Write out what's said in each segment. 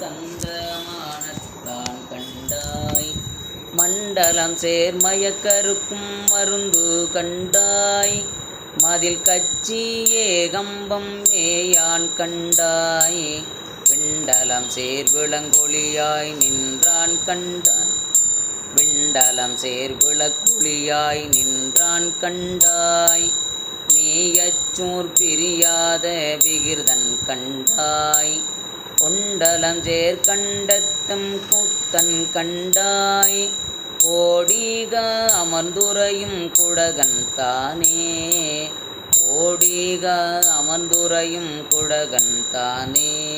தந்தமானத்தான் கண்டாய். மண்டலம் சேர்மயக்கருக்கும் மருந்து கண்டாய். மதில் கச்சி ஏகம்பம் மேயான் கண்டாய். விண்டலம் சேர் விளங்கொழியாய் நின்றான் கண்டாய். விண்டலம் சேர் விளக்குழியாய் நின்றான் கண்டாய். நீயச்சூர் பிரியாத விகிர்தன் கண்டாய். கொண்டலம் சேர் கூத்தன் கண்டாய். கோடிக அமர்ந்துரையும் குடகன் தானே. கோடிக அமர்ந்துரையும் குடகன் தானே.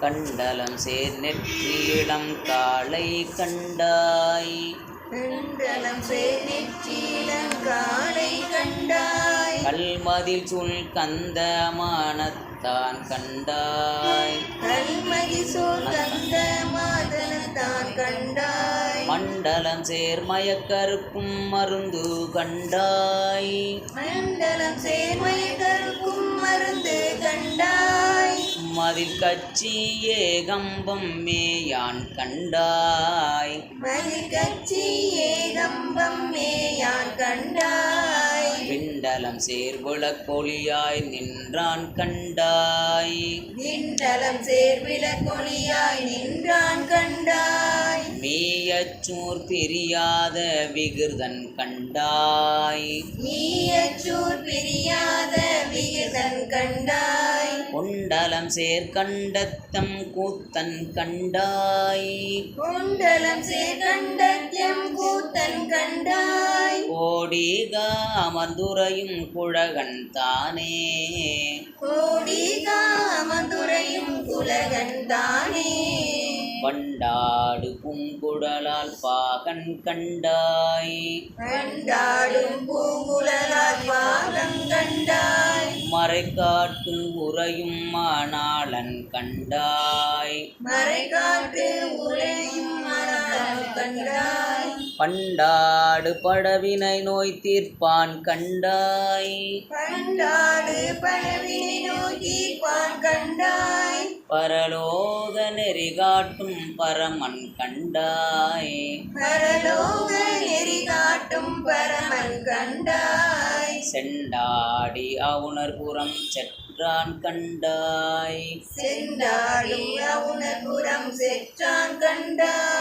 கண்டலம் சேர் நெற்றியிடம் காளை கண்டாய். கண்டலம் சேனிச்சீலம் காளை கண்டாய் கல்மதில் சுல் கந்தமானத்தான் கண்டாய். கல்மதி சோர் கந்த மாதனத்தான் கண்டாய். மண்டலம் சேர் மயக்கருக்கும் மருந்து கண்டாய். மண்டலம் சேர்மை கருக்கும் மருந்து கண்டாய். மதில் கச்சி ஏகம்பம் மேயான் கண்டாய். மதில் கச்சி ஏகம்பம் மேயான் கண்டாய். விண்டலம் சேர் விளக்கொழியாய் நின்றான் கண்டாய். விண்டலம் சேர்வில கொலியாய் நின்றான் கண்டாய். மேயச்சூர் பிரியாத விகிர்தன் கண்டாய். நீயச்சூர் பிரியாத விகிதன் கண்டாய். கொண்டலம் சேர் கண்டத்தம் கூத்தன் கண்டாய். குண்டலம் சேர்கண்டத்யம் கூத்தன் கண்டாய். கோடிக அமர்ந்துரையும் குழகன் தானே. கோடிகா அமதுரையும் குலகன் தானே. வண்டாடு பூங்குழலால் பாகன் கண்டாய். கண்டாடும் பூங்குழலால் பாகம் கண்டாய். மறைக்காட்டு உறையும் மானாளன் கண்டாய். மணாளன் கண்டாய். பண்டாடு படவினை நோய் தீர்ப்பான் கண்டாய். கண்டாடு பான் கண்டாய் பரலோக நெறி காட்டும் பரமன் கண்டாய். பரலோக நெறி காட்டும் பரமன் கண்டாய். செண்டாடி அவுணர்புறம் செற்றான் கண்டாய். சென்றாடும் அவுணபுரம் செற்றான் கண்டாய்.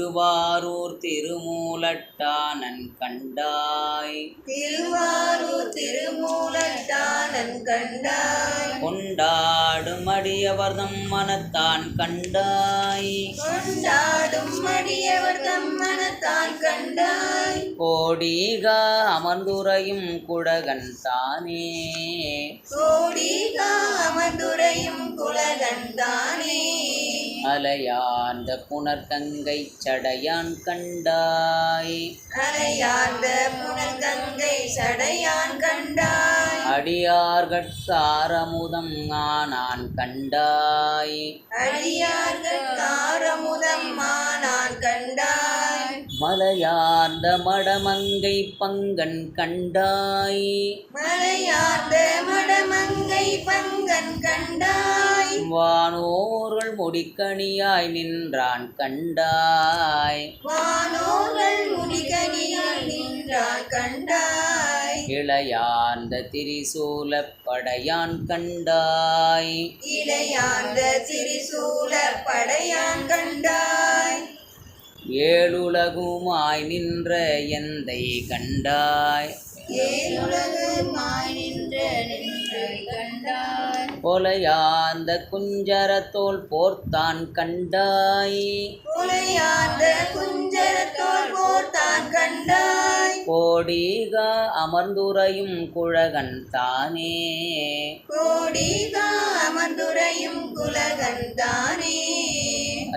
திருவாரூர் திருமூலட்டானன் கண்டாய். திருவாரூர் திருமூலட்டானன் கண்டாய். கொண்டாடும் அடியவர்தம் மனத்தான் கண்டாய். கொண்டாடும் அடியவர் தம் மனத்தான் கண்டாய். கோடிக அமர்ந்துரையும் குடகன் தானே. கோடிகா அமதுரையும் குலகன் தானே. அலையார்ந்த புனர்கங்கை சடையான் கண்டாய். அலையார்ந்த புனர்கங்கை சடையான் கண்டாய். அடியார்கட்காரமுதம் ஆனான் கண்டாய். அடியார்கள் காரமுதம் மானான் கண்டாய். மலையார்ந்த மடமங்கை பங்கன் கண்டாய். மலையார்ந்த மடமங்கை பங்கன் கண்டாய். வானோர்கள் முடிக்கணியாய் நின்றான் கண்டாய். வானோர்கள் முடிகனியால் நின்றான் கண்டாய். இளையார்ந்த திரிசூலப் படையான் கண்டாய். இளையார்ந்த திரிசூல படையான் கண்டாய். ஏழுலகுமாய் நின்ற எந்தை கண்டாய். கொலையார்ந்த குஞ்சரத்தோல் போர்த்தான் கண்டாய். உலையார்ந்த குஞ்சரத்தோல் போர்த்தான் கண்டாய் கோடிக அமர்ந்துரையும் குழகன் தானே. கோடிகா அமர்ந்துரையும் குழகன் தானே.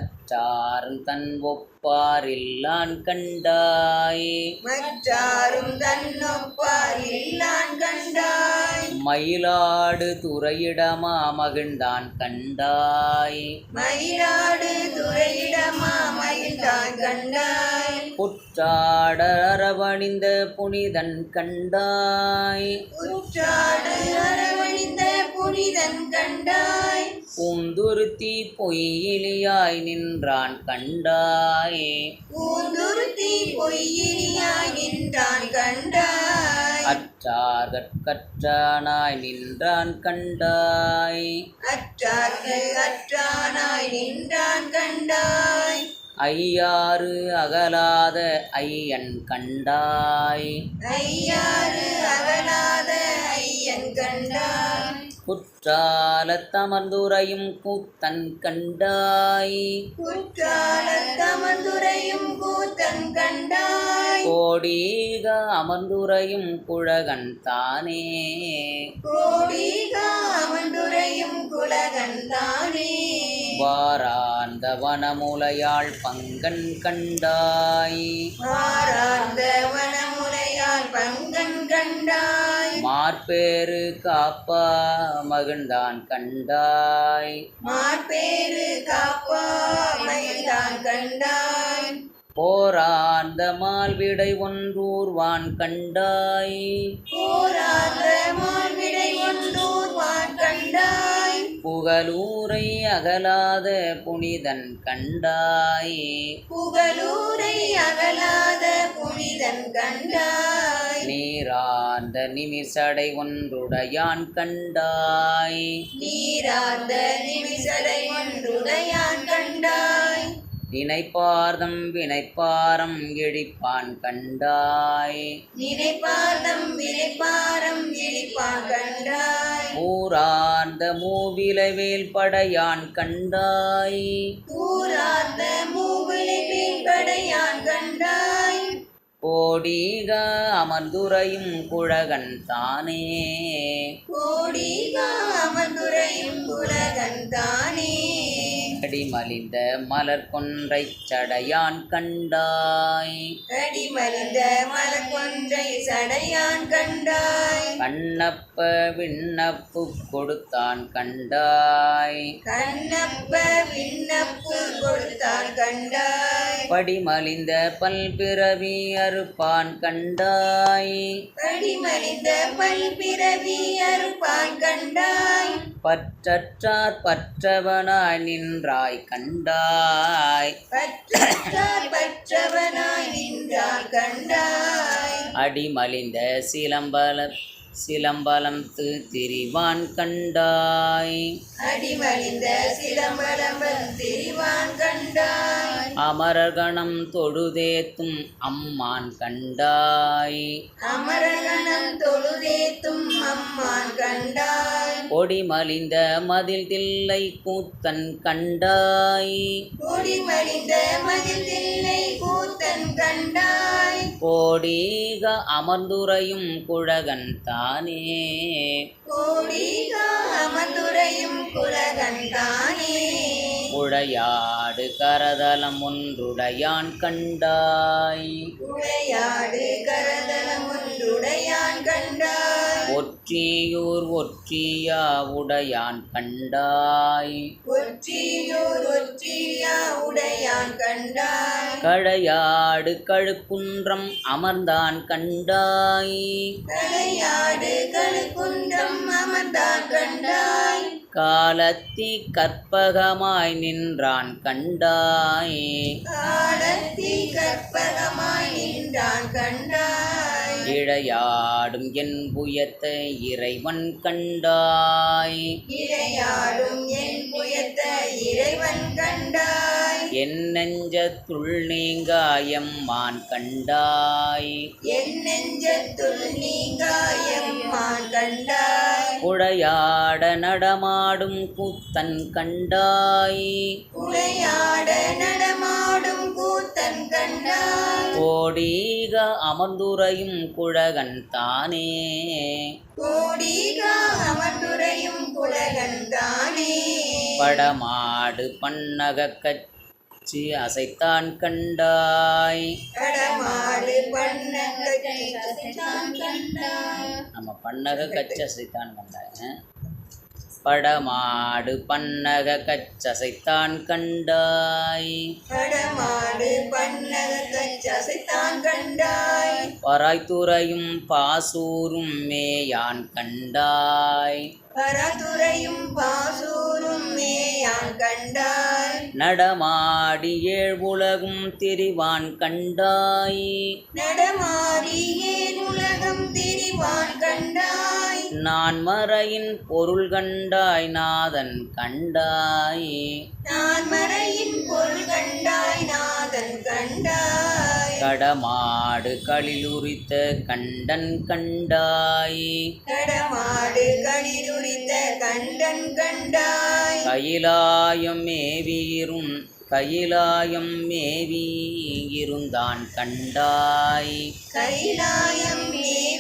அச்சாரும் தன் ஒப்பாரில்லான் கண்டாய். மற்றாரும் தன்னொப்பார் இல்லான் கண்டாய். மயிலாடு துறையிடமா மகிழ்ந்தான் கண்டாய். மயிலாடு துறையிடமா மகிழ்ந்தான் கண்டாய். புற்றாட அரவணிந்த புனிதன் கண்டாய். உற்றாடு அரவணிந்த புனிதன் கண்டாய். பூந்துருத்தி பொய்யிலியாய் நின்றான் கண்டாயே. பூந்துருத்தி பொய்யினியாய் நின்றான் கண்டாய். அற்றார் கற்றானாய் நின்றான் கண்டாய். அற்றார்க்கு அற்றானாய் நின்றான் கண்டாய். ஐயாறு அகலாத ஐயன் கண்டாய். ஐயாறு அகலாத கண்டாய். குற்றாலத்தமர்ந்துரையும் கூத்தன் கண்டாய். குற்றாலத்தமந்துரையும் கூத்தன் கண்டாய். கோடீக அமர்ந்துரையும் குழகன் தானே. கோடிக அமர்ந்துரையும் குலகன் தானே. வாராந்த வனமுலையாள் பங்கன் கண்டாய். மாறார்ந்த வனமுலையால் பங்கன் கண்டாய். மார்பேறு காப்பா மகிழ்ந்தான் கண்டாய். மார்பேறு காப்பா மயில்தான் கண்டாய். போராந்த மால்விடை ஒன்றூர்வான் கண்டாய். போராத மான்விடை ஒன்றூர்வான் கண்டாய். புகலூரை அகலாத புனிதன் கண்டாய். புகழூரை அகலாத புனிதன் கண்டாய். நீரார்ந்த நிமிசடை ஒன்றுடையான் கண்டாய். நீரார்ந்த நிமிசடை ஒன்றுடையான் கண்டாய். நினைப்பார்தம் வினைப்பாரம் இழிப்பான் கண்டாய். நினைப்பார்தம் வினைப்பாரம் இழிப்பான் கண்டாய். ஊரார்ந்த மூவிலவேல் படையான் கண்டாய். ஊரார்ந்த மூவிலை படையான் கண்டாய். கோடீக அமர்ந்துரையும் குழகன் தானே. கோடிக அமர்ந்துரையும் அடிமலிந்த மலர் கொன்றைச் சடையான் கண்டாய். அடிமலிந்த மலக்கொன்றை சடையான் கண்டாய். கண்ணப்ப விண்ணப்பு கொடுத்தான் கண்டாய். கண்ணப்ப விண்ணப்பு கொடுத்தான் கண்டாய். படிமலிந்த பல்பிறவி அறுப்பான் கண்டாய். அடிமலிந்த பல்பிறவி அறுப்பான் கண்டாய். பற்றற்றார் பற்றவனாய் நின்றாய் கண்டாய். பற்றார் பற்றவனாய் நின்றான் கண்டாய். அடிமலிந்த சிலம்பல சிலம்பலம் திரிவான் கண்டாய். அடிமலிந்த சிலம்பலம்பல் திரிவான் கண்டாய். அமரகணம் தொழுதேத்தும் அம்மான் கண்டாய். அமரகணம் தொழுதேத்தும் அம்மான் கண்டாய். கொடிமலிந்த மதில் தில்லை கூத்தன் கண்டாய். கொடிமலிந்த மதில் தில்லை கூத்தன் கண்டாய். கோடீக அமர்ந்துரையும் குழகன் தானே கோடிக அமர்ந்துரையும் குலகன் தானே. உழையாடு கரதலம் ஒன்றுடையான் கண்டாய். உடையாடு கரதலம் ஒற்றியூர் ஒற்றியா உடையான் கண்டாய். ஒற்றியூர் ஒற்றியா உடையான் கண்டாய். கழையாடு கழுக்குன்றம் அமர்ந்தான் கண்டாய். கலையாடு கழுக்குன்றம் அமர்ந்தான் கண்டாய். காலத்தி கற்பகமாய் நின்றான் கண்டாய். காலத்தி கற்பகமாய் நின்றான் கண்டாய். இழையாடும் என் புயத்தை இறைவன் கண்டாய். இழையாடும் என் புயத்தை இறைவன் கண்டாய். என் நெஞ்சத்துள் நீங்காயம்மான் கண்டாய். என் நெஞ்சத்துள் நீங்காயம்மான் கண்டாய். உழையாட நடமாடும் கூத்தன் கண்டாய். உளையாட நடமாடும் கூத்தன் கண்டாய். கோடீக அமர்ந்துரையும் குழகன் தானே. கோடிக அமர்ந்துரையும் குலகன் தானே. படமாடு பன்னக கச்சி அசைத்தான் கண்டாய். நம்ம பன்னக கச்சி அசைத்தான் கண்டாய். படமாடு பன்னக கச்சசைத்தான் கண்டாய். படமாடு பன்னகச் சசைத்தான் கண்டாய். பராய்த்துறையும் பாசூரும் மேயான் கண்டாய். பரதுரையும் பாசூரும் மேயான் கண்டாய். நடமாடி ஏழ் உலகும் திரிவான் கண்டாய். நடமாடியே நான் மறையின் பொருள் கண்டாய் நாதன் கண்டாய். நான் மறையின் பொருள் கண்டாய் நாதன் கண்டாய். கடமாடு களிலுரித்த கண்டன் கண்டாய். கடமாடு களிருடித்த கண்டன் கண்டாய். கையிலாயம் மேவியிரும் கையிலாயம் மேவி இருந்தான் கண்டாய். கைலாயம் மேவி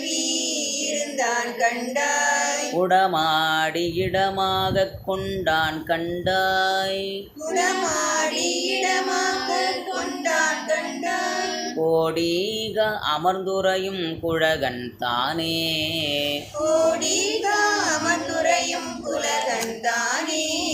இருந்தான் கண்டாய். உடமாடி இடமாக கொண்டான் கண்டாய். குடமாடி இடமாக கொண்டான் கண்டாய். கோடீக அமர்ந்துரையும் குழகன் தானே. கோடிக அமர்ந்துரையும் குலகன் தானே.